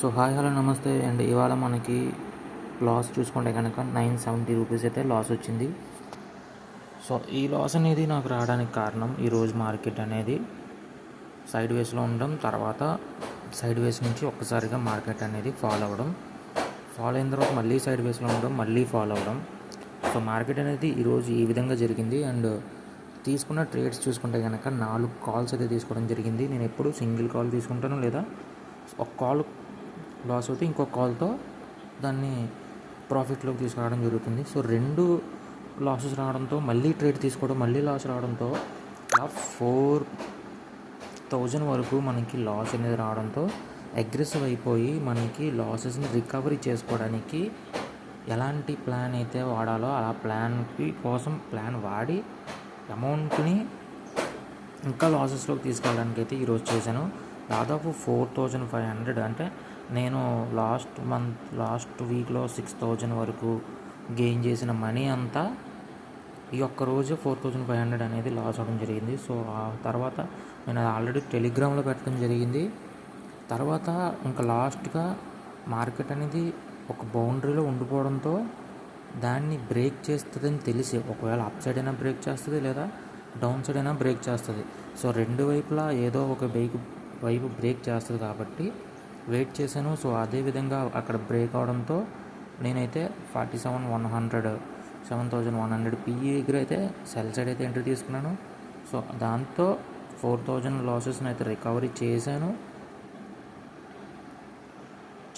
So hi hello నమస్తే and ఇవాళ మనకి లాస్ చూసుకుంటే కనుక నైన్ సెవెంటీ రూపీస్ అయితే లాస్ వచ్చింది. సో ఈ లాస్ అనేది నాకు రావడానికి కారణం ఈరోజు మార్కెట్ అనేది సైడ్ వేస్లో ఉండడం తర్వాత సైడ్ వేస్ నుంచి ఒక్కసారిగా మార్కెట్ అనేది ఫాలో అవ్వడం ఫాలో అయిన తర్వాత మళ్ళీ సైడ్ వేస్లో ఉండడం మళ్ళీ ఫాలో అవ్వడం. సో మార్కెట్ అనేది ఈరోజు ఈ విధంగా జరిగింది అండ్ తీసుకున్న ట్రేడ్స్ చూసుకుంటే కనుక నాలుగు కాల్స్ అయితే తీసుకోవడం జరిగింది. నేను ఎప్పుడు సింగిల్ కాల్ తీసుకుంటాను లేదా ఒక కాల్ లాస్ అవుతే ఇంకో కాల్తో దాన్ని ప్రాఫిట్లోకి తీసుకురావడం జరుగుతుంది. సో రెండు లాసెస్ రావడంతో మళ్ళీ ట్రేడ్ తీసుకోవడం మళ్ళీ లాస్ రావడంతో అలా ఫోర్ థౌజండ్ వరకు మనకి లాస్ అనేది రావడంతో అగ్రెసివ్ అయిపోయి మనకి లాసెస్ని రికవరీ చేసుకోవడానికి ఎలాంటి ప్లాన్ అయితే వాడాలో అలా ప్లాన్కి కోసం ప్లాన్ వాడి అమౌంట్ని ఇంకా లాసెస్లోకి తీసుకెళ్ళడానికి అయితే ఈరోజు చేశాను. దాదాపు ఫోర్ థౌజండ్ ఫైవ్ హండ్రెడ్. అంటే నేను లాస్ట్ మంత్ లాస్ట్ వీక్లో సిక్స్ థౌజండ్ వరకు గెయిన్ చేసిన మనీ అంతా ఈ ఒక్క రోజు ఫోర్ థౌజండ్ ఫైవ్ హండ్రెడ్ అనేది లాస్ అవ్వడం జరిగింది. సో ఆ తర్వాత నేను అది ఆల్రెడీ టెలిగ్రామ్లో పెట్టడం జరిగింది. తర్వాత ఇంకా లాస్ట్గా మార్కెట్ అనేది ఒక బౌండరీలో ఉండిపోవడంతో దాన్ని బ్రేక్ చేస్తుందని తెలిసి ఒకవేళ అప్ సైడ్ అయినా బ్రేక్ చేస్తుంది లేదా డౌన్ సైడ్ అయినా బ్రేక్ చేస్తుంది. సో రెండు వైపులా ఏదో ఒక బైక్ వైపు బ్రేక్ చేస్తుంది కాబట్టి వెయిట్ చేశాను. సో అదే విధంగా అక్కడ బ్రేక్ అవడంతో నేనైతే forty seven one hundred seven thousand one hundred PE దగ్గర అయితే సెల్ సైడ్ అయితే ఎంట్రీ తీసుకున్నాను. సో దాంతో ఫోర్ థౌజండ్ లాసెస్ని అయితే రికవరీ చేశాను.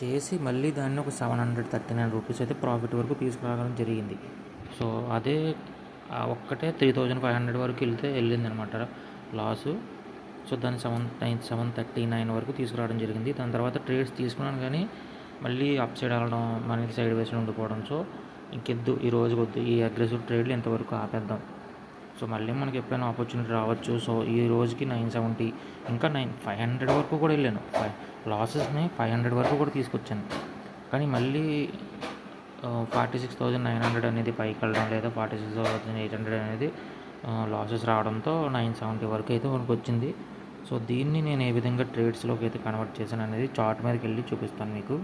చేసి మళ్ళీ దాన్ని ఒక seven hundred thirty nine rupees అయితే ప్రాఫిట్ వరకు తీసుకురావడం జరిగింది. సో అదే ఒక్కటే త్రీ థౌజండ్ ఫైవ్ హండ్రెడ్ వరకు వెళ్తే వెళ్ళింది అనమాట లాసు. సో దాన్ని seven nine seven thirty nine వరకు తీసుకురావడం జరిగింది. దాని తర్వాత ట్రేడ్స్ తీసుకున్నాను కానీ మళ్ళీ అప్ సైడ్ వెళ్ళడం మనకి సైడ్ వేసి ఉండిపోవడం. సో ఇంకెద్దు ఈ రోజు వద్దు ఈ అగ్రెసివ్ ట్రేడ్లు ఇంతవరకు ఆపేద్దాం. సో మళ్ళీ మనకి ఎప్పుడైనా ఆపర్చునిటీ రావచ్చు. సో ఈ రోజుకి నైన్ సెవెంటీ ఇంకా నైన్ ఫైవ్ హండ్రెడ్ వరకు కూడా వెళ్ళాను. ఫైవ్ లాసెస్ని ఫైవ్ హండ్రెడ్ వరకు కూడా తీసుకొచ్చాను. కానీ మళ్ళీ forty six thousand nine hundred అనేది పైకి వెళ్ళడం లేదా forty six thousand eight hundred అనేది లాసెస్ రావడంతో నైన్ సెవెంటీ వరకు అయితే మనకు వచ్చింది సో దీన్ని నేను ఏ విధంగా ట్రేడ్స్లోకి అయితే కన్వర్ట్ చేశాను అనేది చార్ట్ మీదకి వెళ్ళి చూపిస్తాను మీకు.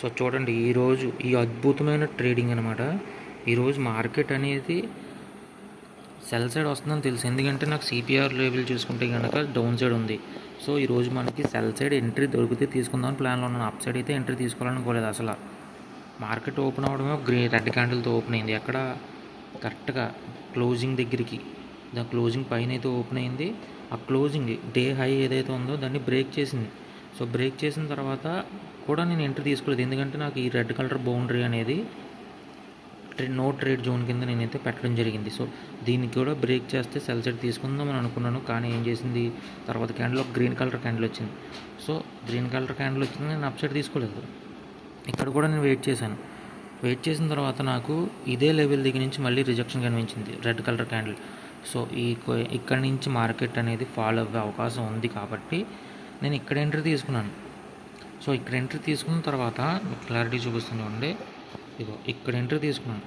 సో చూడండి ఈరోజు ఈ అద్భుతమైన ట్రేడింగ్ అనమాట ఈరోజు మార్కెట్ అనేది సెల్ సైడ్ వస్తుందని తెలుసు. ఎందుకంటే నాకు సిపిఆర్ లెవెల్ చూసుకుంటే కనుక డౌన్ సైడ్ ఉంది. సో ఈరోజు మనకి సెల్ సైడ్ ఎంట్రీ దొరికితే తీసుకుందామని ప్లాన్లో ఉన్నాను. అప్ సైడ్ అయితే ఎంట్రీ తీసుకోవాలనుకోలేదు అసలు. మార్కెట్ ఓపెన్ అవడమే గ్రీ రెడ్ క్యాండిల్తో ఓపెన్ అయింది. ఎక్కడ కరెక్ట్గా క్లోజింగ్ దగ్గరికి దా క్లోజింగ్ పైన అయితే ఓపెన్ అయింది. ఆ క్లోజింగ్ డే హై ఏదైతే ఉందో దాన్ని బ్రేక్ చేసింది. సో బ్రేక్ చేసిన తర్వాత కూడా నేను ఎంట్రీ తీసుకోలేదు. ఎందుకంటే నాకు ఈ రెడ్ కలర్ బౌండరీ అనేది నో ట్రేడ్ జోన్ కింద నేనైతే పెట్టడం జరిగింది. సో దీనికి కూడా బ్రేక్ చేస్తే సెల్ సైడ్ తీసుకుందామని అనుకున్నాను. కానీ ఏం చేసింది? తర్వాత క్యాండిల్ ఒక గ్రీన్ కలర్ క్యాండిల్ వచ్చింది. సో గ్రీన్ కలర్ క్యాండిల్ వచ్చింది. నేను అప్ సైడ్ తీసుకోలేదు. ఇక్కడ కూడా నేను వెయిట్ చేశాను. వెయిట్ చేసిన తర్వాత నాకు ఇదే లెవెల్ దగ్గర నుంచి మళ్ళీ రిజెక్షన్ కనిపించింది. Red colour candle. సో ఈ ఇక్కడ నుంచి మార్కెట్ అనేది ఫాలో అవ్వే అవకాశం ఉంది కాబట్టి నేను ఇక్కడ ఎంట్రీ తీసుకున్నాను. సో ఇక్కడ ఎంట్రీ తీసుకున్న తర్వాత క్లారిటీ చూపిస్తుంది ఉండే ఇదిగో ఇక్కడ ఎంటర్ తీసుకున్నాను.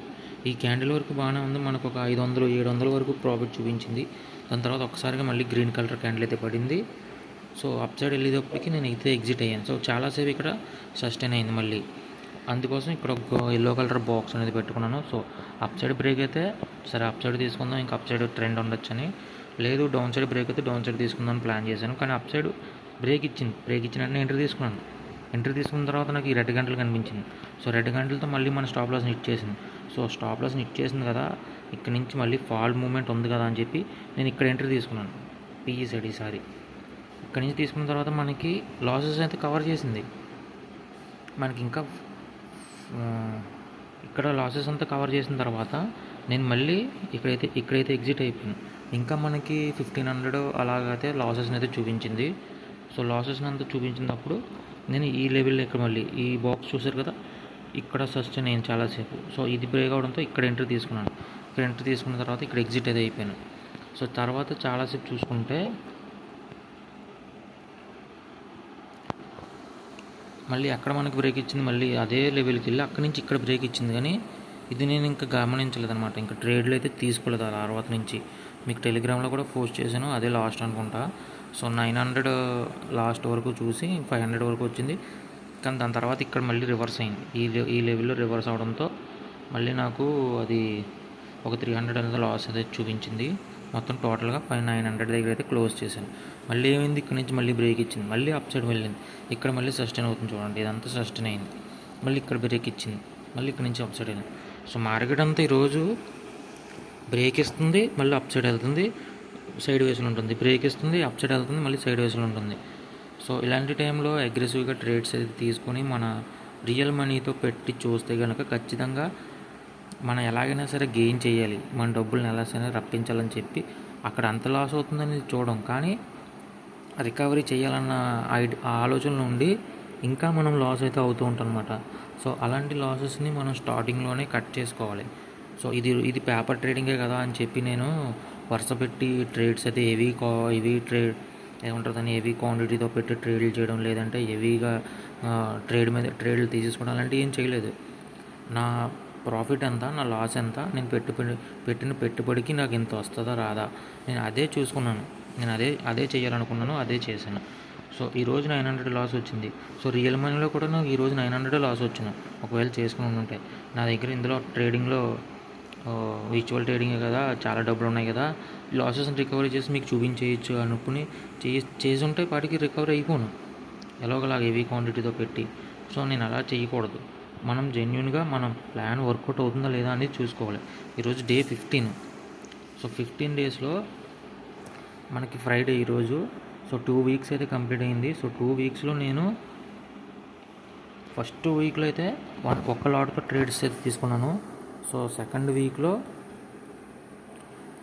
ఈ క్యాండిల్ వరకు బాగానే ఉంది. మనకు ఒక ఐదు వందలు ఏడు వందల వరకు ప్రాఫిట్ చూపించింది. దాని తర్వాత ఒకసారిగా మళ్ళీ గ్రీన్ కలర్ క్యాండిల్ అయితే పడింది. సో అప్ సైడ్ వెళ్ళేటప్పటికి నేను అయితే ఎగ్జిట్ అయ్యాను. సో చాలాసేపు ఇక్కడ సస్టైన్ అయింది మళ్ళీ. అందుకోసం ఇక్కడ ఒక ఎల్లో కలర్ బాక్స్ అనేది పెట్టుకున్నాను. సో అప్ సైడ్ బ్రేక్ అయితే సరే అప్ సైడ్ తీసుకుందాం. ఇంకా అప్ సైడ్ ట్రెండ్ ఉండొచ్చని. లేదు డౌన్ సైడ్ బ్రేక్ అయితే డౌన్ సైడ్ తీసుకుందాం ప్లాన్ చేశాను. కానీ అప్ సైడ్ బ్రేక్ ఇచ్చింది. బ్రేక్ ఇచ్చినట్టు ఎంటర్ తీసుకున్నాను. ఎంట్రీ తీసుకున్న తర్వాత నాకు ఈ రెడ్ గంటలు కనిపించింది. సో రెడ్ గంటలతో మళ్ళీ మన స్టాప్ లాస్ని హిట్ చేసింది. సో స్టాప్ లాస్ని హిట్ చేసింది కదా ఇక్కడ నుంచి మళ్ళీ ఫాల్ మూమెంట్ ఉంది కదా అని చెప్పి నేను ఇక్కడ ఎంట్రీ తీసుకున్నాను. పిఈ సైడ్ ఈసారి ఇక్కడ నుంచి తీసుకున్న తర్వాత మనకి లాసెస్ అయితే కవర్ చేసింది. మనకి ఇంకా ఇక్కడ లాసెస్ అంతా కవర్ చేసిన తర్వాత నేను మళ్ళీ ఇక్కడైతే ఇక్కడైతే ఎగ్జిట్ అయిపోయాను. ఇంకా మనకి ఫిఫ్టీన్ హండ్రెడ్ అలాగైతే లాసెస్ని అయితే చూపించింది. సో లాసెస్ని అంతా చూపించినప్పుడు నేను ఈ లెవెల్ ఇక్కడ మళ్ళీ ఈ బాక్స్ చూసారు కదా? ఇక్కడ సస్టైన్ నేను చాలాసేపు సో ఇది బ్రేక్ అవడంతో ఇక్కడ ఎంట్రీ తీసుకున్నాను. ఇక్కడ ఎంట్రీ తీసుకున్న తర్వాత ఇక్కడ ఎగ్జిట్ అయితే అయిపోయాను. సో తర్వాత చాలాసేపు చూసుకుంటే మళ్ళీ అక్కడ మనకి బ్రేక్ ఇచ్చింది. మళ్ళీ అదే లెవెల్కి వెళ్ళి అక్కడి నుంచి ఇక్కడ బ్రేక్ ఇచ్చింది. కానీ ఇది నేను ఇంకా గమనించలేదు అనమాట ఇంకా ట్రేడ్లు అయితే తీసుకోలేదు ఆ తర్వాత నుంచి. మీకు టెలిగ్రామ్లో కూడా పోస్ట్ చేశాను. అదే లాస్ట్ అనుకుంటా. సో నైన్ హండ్రెడ్ లాస్ట్ వరకు చూసి ఫైవ్ హండ్రెడ్ వరకు వచ్చింది. కానీ దాని తర్వాత ఇక్కడ మళ్ళీ రివర్స్ అయింది. ఈ ఈ లెవెల్లో రివర్స్ అవడంతో మళ్ళీ నాకు అది ఒక త్రీ హండ్రెడ్ అనేది లాస్ అయితే చూపించింది. మొత్తం టోటల్గా ఫైవ్ నైన్ హండ్రెడ్ దగ్గర అయితే క్లోజ్ చేశాను. మళ్ళీ ఏమైంది? ఇక్కడ నుంచి మళ్ళీ బ్రేక్ ఇచ్చింది. మళ్ళీ అప్ సైడ్ వెళ్ళింది. ఇక్కడ మళ్ళీ సస్టైన్ అవుతుంది చూడండి. ఇదంతా సస్టైన్ అయింది. మళ్ళీ ఇక్కడ బ్రేక్ ఇచ్చింది. మళ్ళీ ఇక్కడ నుంచి అప్ సైడ్ వెళ్ళింది. సో మార్కెట్ అంతా ఈరోజు బ్రేక్ ఇస్తుంది. మళ్ళీ అప్ సైడ్ వెళ్తుంది. సైడ్ వేసులు ఉంటుంది. బ్రేక్ ఇస్తుంది అప్ సైడ్ వెళ్తుంది మళ్ళీ సైడ్ వేసులు ఉంటుంది. సో ఇలాంటి టైంలో అగ్రెసివ్గా ట్రేడ్స్ అయితే తీసుకొని మన రియల్ మనీతో పెట్టి చూస్తే కనుక ఖచ్చితంగా మనం ఎలాగైనా సరే గెయిన్ చేయాలి. మన డబ్బులను ఎలా సరే రప్పించాలని చెప్పి అక్కడ అంత లాస్ అవుతుందని చూడడం కానీ రికవరీ చేయాలన్న ఐడి ఆ ఆలోచన నుండి ఇంకా మనం లాస్ అయితే అవుతూ ఉంటాం అనమాట సో అలాంటి లాసెస్ని మనం స్టార్టింగ్లోనే కట్ చేసుకోవాలి. సో ఇది ఇది పేపర్ ట్రేడింగే కదా అని చెప్పి నేను వరుస పెట్టి ట్రేడ్స్ అయితే హెవీ కా హెవీ ట్రేడ్ ఏమంటారు దాన్ని? హెవీ క్వాంటిటీతో పెట్టి ట్రేడ్లు చేయడం లేదంటే హెవీగా ట్రేడ్ మీద ట్రేడ్లు తీసేసుకోవడం అలాంటివి ఏం చేయలేదు. నా ప్రాఫిట్ ఎంత నా లాస్ ఎంత నేను పెట్టుబడి పెట్టిన పెట్టుబడికి నాకు ఇంత వస్తుందా రాదా? నేను అదే చూసుకున్నాను. నేను అదే అదే చేయాలనుకున్నాను అదే చేశాను. సో ఈ రోజు నైన్ హండ్రెడ్ లాస్ వచ్చింది. సో రియల్ మనీలో కూడా నాకు ఈరోజు నైన్ హండ్రెడ్ లాస్ వచ్చిన ఒకవేళ చేసుకుని ఉంటే నా దగ్గర ఇందులో ట్రేడింగ్లో విచువల్ ట్రేడింగే కదా చాలా డబ్బులు ఉన్నాయి కదా. లాసెస్ని రికవరీ చేసి మీకు చూపించేయచ్చు అనుకుని చేసి చేసి ఉంటే వాటికి రికవరీ అయిపోను. ఎలాగోలాగ హెవీ క్వాంటిటీతో పెట్టి. సో నేను అలా చేయకూడదు. మనం జెన్యున్గా మనం ప్లాన్ వర్కౌట్ అవుతుందా లేదా అనేది చూసుకోవాలి. ఈరోజు డే ఫిఫ్టీన్ సో ఫిఫ్టీన్ డేస్లో మనకి ఫ్రైడే ఈరోజు. సో టూ వీక్స్ అయితే కంప్లీట్ అయింది. సో టూ వీక్స్లో నేను ఫస్ట్ వీక్లో అయితే వన్ ఒక్క లాట్తో ట్రేడ్స్ అయితే తీసుకున్నాను. సో సెకండ్ వీక్లో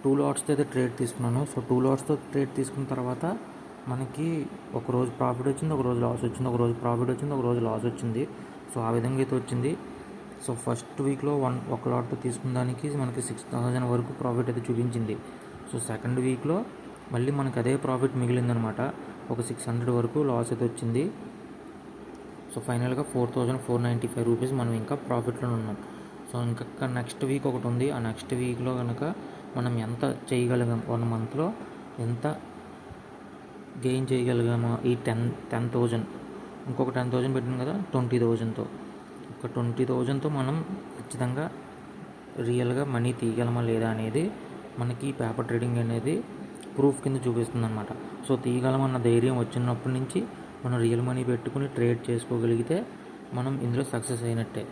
టూ లాట్స్తో అయితే ట్రేడ్ తీసుకున్నాను. సో టూ లాట్స్తో ట్రేడ్ తీసుకున్న తర్వాత మనకి ఒక రోజు ప్రాఫిట్ వచ్చింది ఒక రోజు లాస్ వచ్చింది ఒక రోజు ప్రాఫిట్ వచ్చింది ఒక రోజు లాస్ వచ్చింది. సో ఆ విధంగా అయితే వచ్చింది. సో ఫస్ట్ వీక్లో వన్ ఒక లాట్ తీసుకున్న దానికి మనకి సిక్స్ థౌజండ్ వరకు ప్రాఫిట్ అయితే చూపించింది. సో సెకండ్ వీక్లో మళ్ళీ మనకి అదే ప్రాఫిట్ మిగిలిందనమాట. ఒక సిక్స్ హండ్రెడ్ వరకు లాస్ అయితే వచ్చింది. సో ఫైనల్గా four thousand four ninety five rupees మనం ఇంకా ప్రాఫిట్లో ఉన్నాం. సో ఇంకా నెక్స్ట్ వీక్ ఒకటి ఉంది. ఆ నెక్స్ట్ వీక్లో కనుక మనం ఎంత చేయగలిగాం? వన్ మంత్లో ఎంత గెయిన్ చేయగలిగామో? ఈ టెన్ టెన్ థౌజండ్ ఇంకొక టెన్ థౌజండ్ పెట్టింది కదా ట్వంటీ థౌజండ్తో ఒక ట్వంటీ థౌజండ్తో మనం ఖచ్చితంగా రియల్గా మనీ తీయగలమా లేదా అనేది మనకి పేపర్ ట్రేడింగ్ అనేది ప్రూఫ్ కింద చూపిస్తుంది అనమాట సో తీయగలమన్న ధైర్యం వచ్చినప్పటి నుంచి మనం రియల్ మనీ పెట్టుకుని ట్రేడ్ చేసుకోగలిగితే మనం ఇందులో సక్సెస్ అయినట్టే.